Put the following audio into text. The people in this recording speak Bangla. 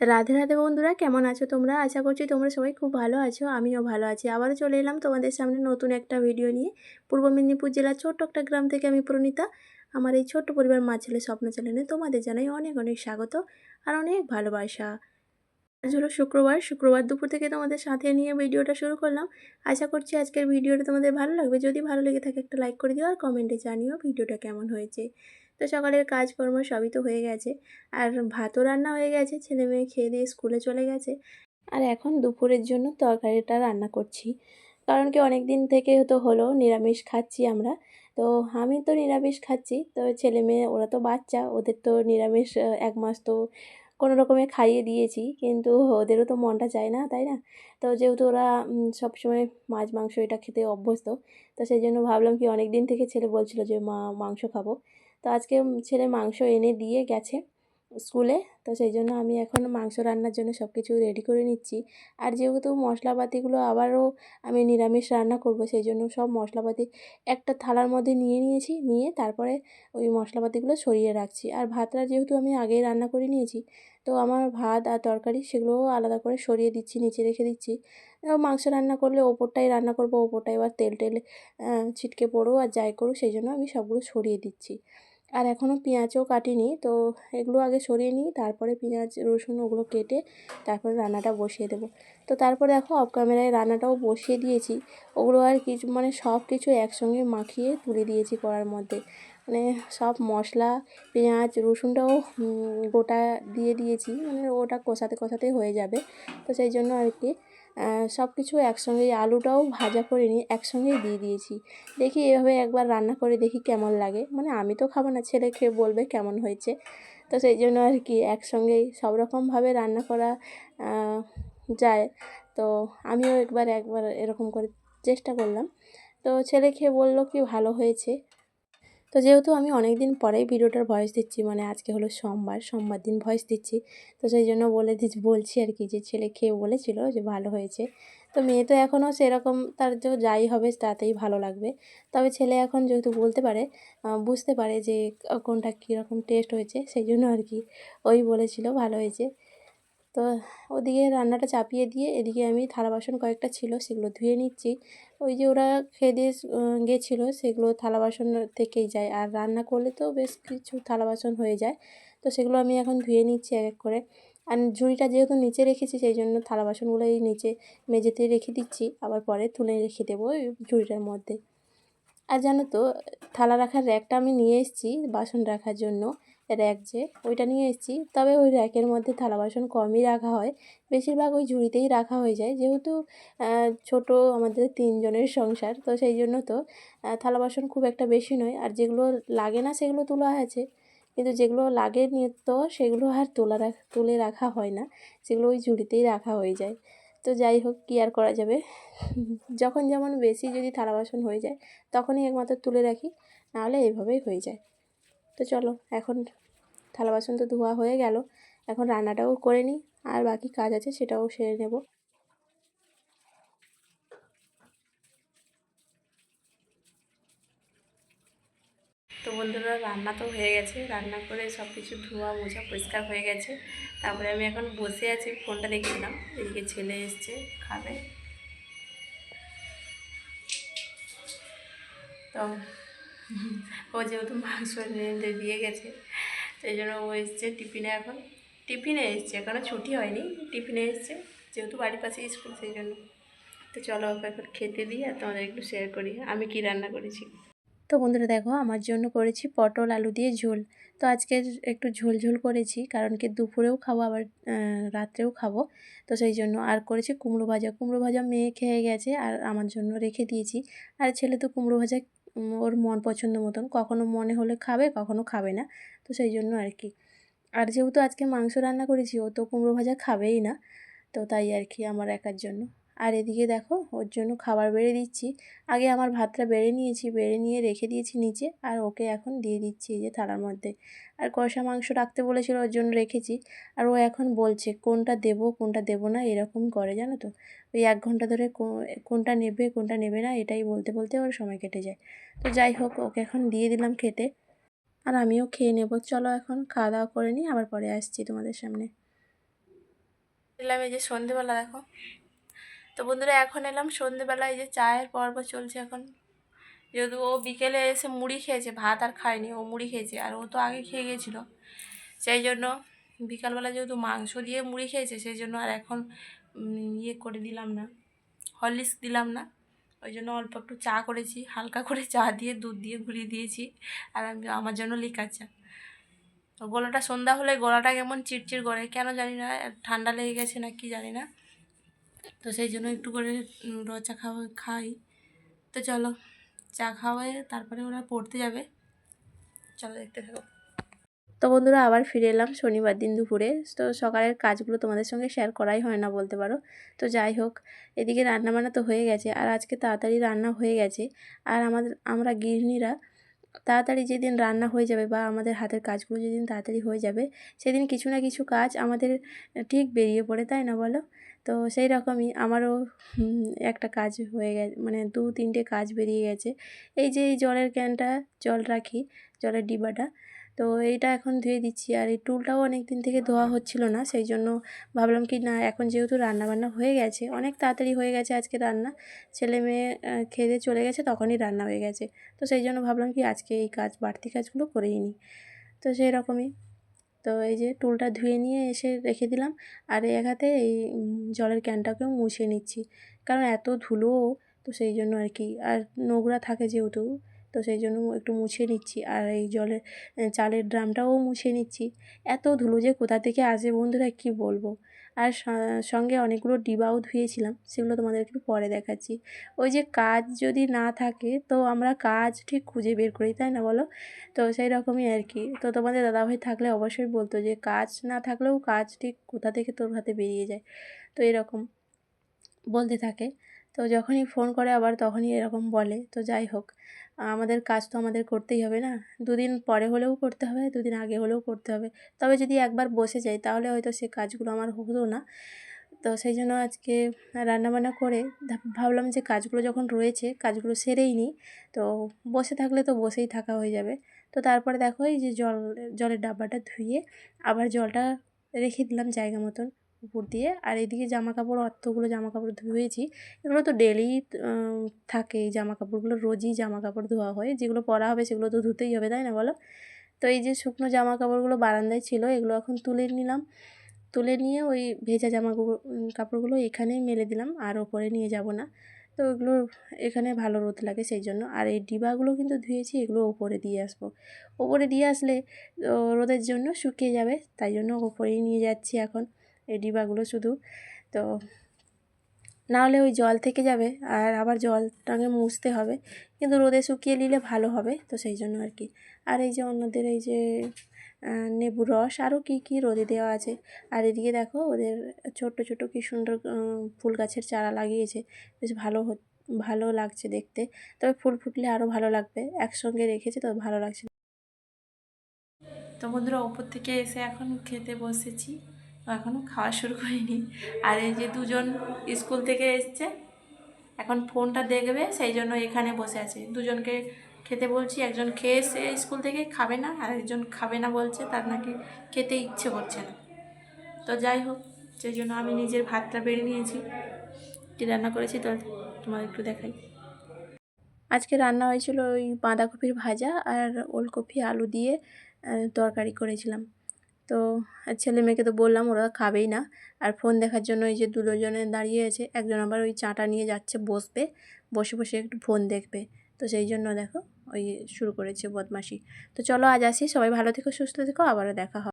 রাধে রাধে বন্ধুরা, কেমন আছো তোমরা? আশা করছি তোমরা সবাই খুব ভালো আছো, আমিও ভালো আছি। আবারও চলে এলাম তোমাদের সামনে নতুন একটা ভিডিও নিয়ে। পূর্ব মেদিনীপুর জেলার ছোট্ট একটা গ্রাম থেকে আমি প্রণীতা। আমার এই ছোট্ট পরিবার মা ছেলে স্বপ্ন চ্যানেলে তোমাদের জানাই অনেক অনেক স্বাগত আর অনেক ভালোবাসা। আজ হলো শুক্রবার। শুক্রবার দুপুর থেকে তোমাদের সাথে নিয়ে ভিডিওটা শুরু করলাম। আশা করছি আজকের ভিডিওটা তোমাদের ভালো লাগবে। যদি ভালো লেগে থাকে একটা লাইক করে দিও আর কমেন্টে জানিও ভিডিওটা কেমন হয়েছে। তো সকালের কাজকর্ম সবই তো হয়ে গেছে। আর ভাতও রান্না হয়ে গেছে। ছেলে মেয়ে খেয়ে দিয়ে স্কুলে চলে গেছে। আর এখন দুপুরের জন্য তরকারিটা রান্না করছি। কারণ কি অনেক দিন থেকে তো হলো নিরামিষ খাচ্ছি আমরা। তো আমি তো নিরামিষ খাচ্ছি। তো ছেলে মেয়ে, ওরা তো বাচ্চা। ওদের তো নিরামিষ এক মাস তো কোনো রকমে খাইয়ে দিয়েছি, কিন্তু ওদেরও তো মনটা চায় না, তাই না? তো যেহেতু ওরা সবসময় মাছ, মাংস এটা খেতে অভ্যস্ত, তো সেই জন্য ভাবলাম কি অনেক দিন থেকে ছেলে বলছিল যে, মা, মাংস খাব। তো আজকে ছেলে মাংস এনে দিয়ে গেছে। স্কুলে। তো সেই জন্য আমি এখন মাংস রান্নার জন্য সব কিছু রেডি করে নিচ্ছি। আর যেহেতু মশলাপাতিগুলো আবারও আমি নিরামিষ রান্না করব, সেই জন্য সব মশলাপাতি একটা থালার মধ্যে নিয়ে নিয়েছি, নিয়ে তারপরে ওই মশলাপাতিগুলো সরিয়ে রাখছি। আর ভাতটা যেহেতু আমি আগেই রান্না করে নিয়েছি, তো আমার ভাত আর তরকারি সেগুলোও আলাদা করে সরিয়ে দিচ্ছি, নিচে রেখে দিচ্ছি। মাংস রান্না করলে ওপরটাই রান্না করব, ওপরটাই এবার তেল টেল ছিটকে পড়ো আর যাই করো সেই জন্য আমি সবগুলো সরিয়ে দিচ্ছি। আর এখনও পেঁয়াজও কাটিনি, তো এগুলো আগে সরিয়ে নিই, তারপরে পেঁয়াজ, রসুন ওগুলো কেটে তারপরে রান্নাটা বসিয়ে দেবো। তো তারপরে দেখো অফ ক্যামেরায় রান্নাটাও বসিয়ে দিয়েছি, ওগুলো আর কিছু মানে সব কিছু একসঙ্গে মাখিয়ে তুলে দিয়েছি করার মধ্যে। মানে সব মশলা, পেঁয়াজ, রসুনটাও গোটা দিয়ে দিয়েছি মানে ওটা কষাতে কষাতে হয়ে যাবে। তো সেই জন্য আর কি সব কিছু একসঙ্গেই আলুটাও ভাজা করে নিয়ে একসঙ্গেই দিয়ে দিয়েছি। দেখি এভাবে একবার রান্না করে দেখি কেমন লাগে। মানে আমি তো খাব না, ছেলে খেয়ে বলবে কেমন হয়েছে। তো সেই জন্য আর কি একসঙ্গেই সব রকমভাবে রান্না করা যায়। তো আমিও একবার একবার এরকম করে চেষ্টা করলাম। তো ছেলে খেয়ে বলল কি ভালো হয়েছে। তো যেহেতু আমি অনেক দিন পরেই ভিডিওটার ভয়েস দিচ্ছি মানে আজকে হলো সোমবার সোমবার দিন ভয়েস দিচ্ছি, তো সেই জন্য বলে দিচ্ছি, বলছি আর কি যে ছেলে খেয়ে বলেছিল যে ভালো হয়েছে। তো মেয়ে তো এখনও সেরকম তার যে যাই হবে তাতেই ভালো লাগবে। তবে ছেলে এখন যেহেতু বলতে পারে বুঝতে পারে যে কোনটা কীরকম টেস্ট হয়েছে, সেই জন্য আর কি ওই বলেছিল ভালো হয়েছে। তো ওদিকে রান্নাটা চাপিয়ে দিয়ে এদিকে আমি থালা বাসন কয়েকটা ছিল, সেগুলো ধুয়ে নিচ্ছি। ওই যে ওরা খেয়ে দিয়ে গেছিল, সেগুলো থালা বাসন থেকেই যায়। আর রান্না করলে তো বেশ কিছু থালা বাসন হয়ে যায়। তো সেগুলো আমি এখন ধুয়ে নিচ্ছি এক এক করে। আর ঝুড়িটা যেহেতু নিচে রেখেছি, সেই জন্য থালা বাসনগুলো এই নিচে মেঝেতে রেখে দিচ্ছি। আবার পরে তুলে রেখে দেবো ওই ঝুড়িটার মধ্যে। আর জানো তো, থালা রাখার র্যাকটা আমি নিয়ে এসেছি বাসন রাখার জন্য। র্যাক যে ওইটা নিয়ে এসেছি। তবে ওই র্যাকের মধ্যে থালা বাসন কমই রাখা হয়। বেশিরভাগ ওই ঝুড়িতেই রাখা হয়ে যায়। যেহেতু ছোট আমাদের তিনজনের সংসার, তো সেই জন্য তো থালা বাসন খুব একটা বেশি নয়। আর যেগুলো লাগে না সেগুলো তোলা আছে। কিন্তু যেগুলো লাগে নিত্য সেগুলো আর তোলা তুলে রাখা হয় না। সেগুলো ওই ঝুড়িতেই রাখা হয়ে যায়। তো যাই হোক, কী আর করা যাবে? যখন যেমন বেশি যদি থালা বাসন হয়ে যায়, তখনই একমাত্র তুলে রাখি। নাহলে এইভাবেই হয়ে যায়। তো চলো, এখন থালা বাসন তো ধোয়া হয়ে গেল। এখন রান্নাটাও করে নিই, আর বাকি কাজ আছে সেটাও সেরে নেব। তো বন্ধুরা, রান্না তো হয়ে গেছে। রান্না করে সব কিছু ধোয়া মোছা পরিষ্কার হয়ে গেছে। তারপরে আমি এখন বসে আছি, ফোনটা দেখছিলাম এদিকে ছেলে এসছে, খাবে। তো ও যেহেতু মাংস দিয়ে গেছে, সেই জন্য ও এসছে টিফিনে এখন। টিফিনে এসছে এখনও ছুটি হয়নি, টিফিনে এসছে, যেহেতু বাড়ির পাশে স্কুল, সেই জন্য। তো চলো ওকে এখন খেতে দিই আর তোমাদের একটু শেয়ার করি, আমি কি রান্না করেছি। তো বন্ধুরা দেখো, আমার জন্য করেছি পটল, আলু দিয়ে ঝোল। তো আজকে একটু ঝোল ঝোল করেছি, কারণ কি দুপুরেও খাব, আবার রাত্রেও খাব। তো সেই জন্য আর করেছি কুমড়ো ভাজা। কুমড়ো ভাজা মেয়ে খেয়ে গেছে আর আমার জন্য রেখে দিয়েছি। আর ছেলে তো কুমড়ো ভাজা ওর মন পছন্দ মতন। কখনো মনে হলে খাবে, কখনো খাবে না। তো সেই জন্য আর কি। আর যেহেতু আজকে মাংস রান্না করেছি, ও তো কুমড়ো ভাজা খাবেই না। তো তাই আর কি আমার একার জন্য। আর এদিকে দেখো, ওর জন্য খাবার বেড়ে দিচ্ছি। আগে আমার ভাতটা বেড়ে নিয়েছি, বেড়ে নিয়ে রেখে দিয়েছি নিচে, আর ওকে এখন দিয়ে দিচ্ছি এই যে থালার মধ্যে। আর কষা মাংস রাখতে বলেছিল, ওর জন্য রেখেছি। আর ও এখন বলছে, কোনটা দেব কোনটা দেব না? এরকম করে, জানো তো? ওই এক ঘণ্টা ধরে কোনটা নেবে কোনটা নেবে না, এটাই বলতে বলতে ওর সময় কেটে যায়। তো যাই হোক, ওকে এখন দিয়ে দিলাম খেতে। আর আমিও খেয়ে নেব। চলো এখন খাওয়া দাওয়া করে নিই, আবার পরে আসছি তোমাদের সামনে। এই যে সন্ধেবেলা, দেখো। তো বন্ধুরা এখন এলাম সন্ধেবেলা, এই যে চায়ের পর্ব চলছে এখন। যেহেতু ও বিকেলে এসে মুড়ি খেয়েছে, ভাত আর খায়নি, ও মুড়ি খেয়েছে, আর ও তো আগে খেয়ে গিয়েছিল সেই জন্য বিকালবেলা যেহেতু মাংস দিয়ে মুড়ি খেয়েছে, সেই জন্য আর এখন ইয়ে করে দিলাম না, হরলিক্স দিলাম না। ওই জন্য অল্প একটু চা করেছি, হালকা করে চা দিয়ে, দুধ দিয়ে ঘুরিয়ে দিয়েছি, আর আমি, আমার জন্য লিকার চা। গলাটা সন্ধ্যা হলে গলাটা কেমন চিড়চিড় করে, কেন জানি না, ঠান্ডা লেগে গেছে না কি জানি না। তো সেই জন্য একটু করে র চা খাওয়া, খাই। তো চলো, চা খাওয়ায় তারপরে ওরা পড়তে যাবে। চলো দেখতে থাকো। তো বন্ধুরা, আবার ফিরে এলাম শনিবার দিন দুপুরে। তো সকালের কাজগুলো তোমাদের সঙ্গে শেয়ার করাই হয় না বলতে পারো। তো যাই হোক, এদিকে রান্নাবান্না তো হয়ে গেছে। আর আজকে তাড়াতাড়ি রান্না হয়ে গেছে। আর আমাদের, আমরা গৃহিণীরা তাড়াতাড়ি যেদিন রান্না হয়ে যাবে বা আমাদের হাতের কাজগুলো যেদিন তাড়াতাড়ি হয়ে যাবে, সেদিন কিছু না কিছু কাজ আমাদের, ঠিক বেরিয়ে পড়ে, তাই না বলো? তো সেই রকমই আমারও একটা কাজ হয়ে গেছে মানে দু তিনটে কাজ বেরিয়ে গেছে। এই যে এই জলের ক্যানটা জল রাখি, জলের ডিবাটা, তো এইটা এখন ধুয়ে দিচ্ছি। আর এই টুলটাও অনেক দিন থেকে ধোয়া হচ্ছিল না, সেই জন্য ভাবলাম কি না, এখন যেহেতু রান্না বান্না হয়ে গেছে, অনেক তাড়াতাড়ি হয়ে গেছে আজকে রান্না। ছেলে মেয়ে খেয়ে চলে গেছে, তখনই রান্না হয়ে গেছে। তো সেই জন্য ভাবলাম কি আজকে এই কাজ, বাড়তি কাজগুলো করেই নিই। তো সেই রকমই। তো এই যে টুলটা ধুয়ে নিয়ে এসে রেখে দিলাম। আর এক হাতে এই জলের ক্যানটাকেও মুছে নিচ্ছি। কারণ এত ধুলো, তো সেই জন্য আর কি। আর নোংরা থাকে যেহেতু, তো সেই জন্য একটু মুছে নিচ্ছি। আর এই জলের চালের ড্রামটাও মুছে নিচ্ছি। এত ধুলো যে কোথা থেকে আসে বন্ধুরা, কি বলব? আর সঙ্গে অনেকগুলো ডিবাও ধুয়েছিলাম, সেগুলো তোমাদেরকে পরে দেখাচ্ছি। ওই যে কাজ যদি না থাকে, তো আমরা কাজ ঠিক খুঁজে বের করি, তাই না বলো? তো সেই রকমই আর কি। তো তোমাদের দাদাভাই থাকলে অবশ্যই বলতো যে, কাজ না থাকলেও কাজ ঠিক কোথা থেকে তোর হাতে বেরিয়ে যায়? তো এরকম বলতে থাকে। তো যখনই ফোন করে আবার তখনই এরকম বলে। তো যাই হোক, আমাদের কাজ তো আমাদের করতেই হবে না? দুদিন পরে হলেও করতে হবে, দুদিন আগে হলেও করতে হবে। তবে যদি একবার বসে যাই, তাহলে হয়তো সে কাজগুলো আমার হতো না। তো সেই জন্য আজকে রান্নাবান্না করে ভাবলাম যে কাজগুলো যখন রয়েছে, কাজগুলো সেরেই নিই। তো বসে থাকলে তো বসেই থাকা হয়ে যাবে। তো তারপরে দেখো এই যে জল, জলের ডাব্বাটা ধুয়ে আবার জলটা রেখে দিলাম জায়গা মতন। উপর দিয়ে। আর এদিকে জামা কাপড় অতগুলো জামা কাপড় ধুয়েছি এগুলো তো ডেলি থাকে এই জামা কাপড়গুলো রোজই জামা কাপড় ধোয়া হয়। যেগুলো পরা হবে সেগুলো তো ধুতেই হবে, তাই না বলো? তো এই যে শুকনো জামা কাপড়গুলো বারান্দায় ছিল, এগুলো এখন তুলে নিলাম। তুলে নিয়ে ওই ভেজা জামা কাপড়- কাপড়গুলো এখানেই মেলে দিলাম, আর ওপরে নিয়ে যাব না। তো ওগুলো এখানে ভালো রোদ লাগে সেই জন্য আর এই ডিবাগুলো কিন্তু ধুয়েছি, এগুলো ওপরে দিয়ে আসব। ওপরে দিয়ে আসলে রোদের জন্য শুকিয়ে যাবে, তাই জন্য ওপরেই নিয়ে যাচ্ছি এখন। এই ডিবাগুলো শুধু। তো না হলে ওই জল থেকে যাবে, আর আবার জলটাকে মুছতে হবে। কিন্তু রোদে শুকিয়ে নিলে ভালো হবে, তো সেই জন্য আর কি। আর এই যে অন্যদের এই যে লেবুর রস, আরও কী কী রোদে দেওয়া আছে। আর এদিকে দেখো, ওদের ছোট্ট ছোট কী সুন্দর ফুল গাছের চারা লাগিয়েছে। বেশ ভালো ভালো লাগছে দেখতে। তবে ফুল ফুটলে আরও ভালো লাগবে। একসঙ্গে রেখেছে তো ভালো লাগছে। তো বন্ধুরা, ওপর থেকে এসে এখন খেতে বসেছি। এখনও খাওয়া শুরু করিনি। আর এই যে দুজন স্কুল থেকে এসছে, এখন ফোনটা দেখবে, সেই জন্য এখানে বসে আছে। দুজনকে খেতে বলছি, একজন খেয়ে এসে স্কুল থেকে, খাবে না, আর একজন খাবে না বলছে, তার নাকি খেতে ইচ্ছে করছে না। তো যাই হোক, সেই জন্য আমি নিজের ভাতটা বেড়ে নিয়েছি। কী রান্না করেছি তো তোমার একটু দেখাই। আজকে রান্না হয়েছিল ওই বাঁধাকপির ভাজা আর ওলকপি আলু দিয়ে তরকারি করেছিলাম। তো ছেলে মেয়েকে তো বললাম, ওরা খাবেই না। আর ফোন দেখার জন্য এই যে দুজনে দাঁড়িয়ে আছে, একজন আবার ওই চাটা নিয়ে যাচ্ছে, বসবে, বসে বসে একটু ফোন দেখবে। তো সেই জন্য দেখো, ওই শুরু করেছে বদমাসি তো চলো আজ আসি, সবাই ভালো থেকো, সুস্থ থেকো, আবারও দেখা হবে।